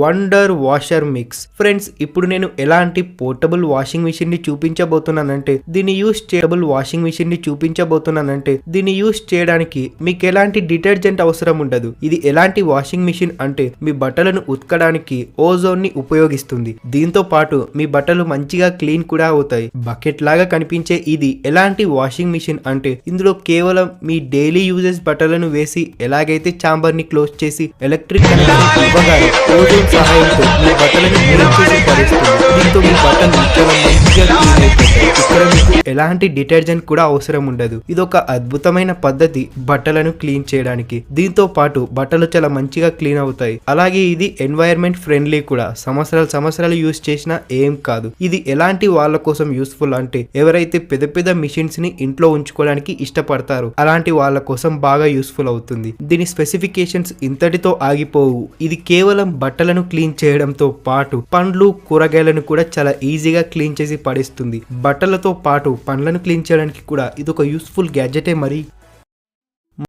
Wonder washer mix. Friends ఇప్పుడు నేను ఎలాంటి పోర్టబుల్ వాషింగ్ మిషన్ని చూపించబోతున్నానంటే దీన్ని యూస్ చేయబుల్ వాషింగ్ మిషన్ని చూపించబోతున్నానంటే దీన్ని యూస్ చేయడానికి మీకు ఎలాంటి డిటర్జెంట్ అవసరం ఉండదు. ఇది ఎలాంటి వాషింగ్ మిషన్ అంటే మీ బట్టలను ఉతకడానికి ఓజోన్ని ఉపయోగిస్తుంది. దీంతో పాటు మీ బట్టలు మంచిగా క్లీన్ కూడా అవుతాయి. బకెట్ లాగా కనిపించే ఇది ఎలాంటి వాషింగ్ మిషన్ అంటే ఇందులో కేవలం మీ డైలీ యూజెస్ బట్టలను వేసి ఎలాగైతే చాంబర్ని క్లోజ్ చేసి ఎలక్ట్రిక్ సహాయంతో మీ బట్టలను క్లీన్ చేసి పడేస్తుంది దీంతో మీ బట్టలు చాలా ఇక్కడ మీకు ఎలాంటి డిటర్జెంట్ కూడా అవసరం ఉండదు. ఇది ఒక అద్భుతమైన పద్ధతి బట్టలను క్లీన్ చేయడానికి. దీంతో పాటు బట్టలు చాలా మంచిగా క్లీన్ అవుతాయి. అలాగే ఇది ఎన్వైరన్మెంట్ ఫ్రెండ్లీ కూడా. సంవత్సరాలు సంవత్సరాలు యూస్ చేసినా ఏం కాదు. ఇది ఎలాంటి వాళ్ళ కోసం యూస్ఫుల్ అంటే ఎవరైతే పెద్ద పెద్ద మిషన్స్ని ఇంట్లో ఉంచుకోవడానికి ఇష్టపడతారు అలాంటి వాళ్ళ కోసం బాగా యూస్ఫుల్ అవుతుంది. దీని స్పెసిఫికేషన్స్ ఇంతటితో ఆగిపోవు. ఇది కేవలం బట్టలను క్లీన్ చేయడంతో పాటు పండ్లు కూరగాయలను కూడా చాలా ఈజీగా క్లీన్ చేసి పడేస్తుంది. బట్టలతో పాటు పండ్లను క్లీన్ చేయడానికి కూడా ఇది ఒక యూస్ఫుల్ గ్యాడ్జెటే మరి.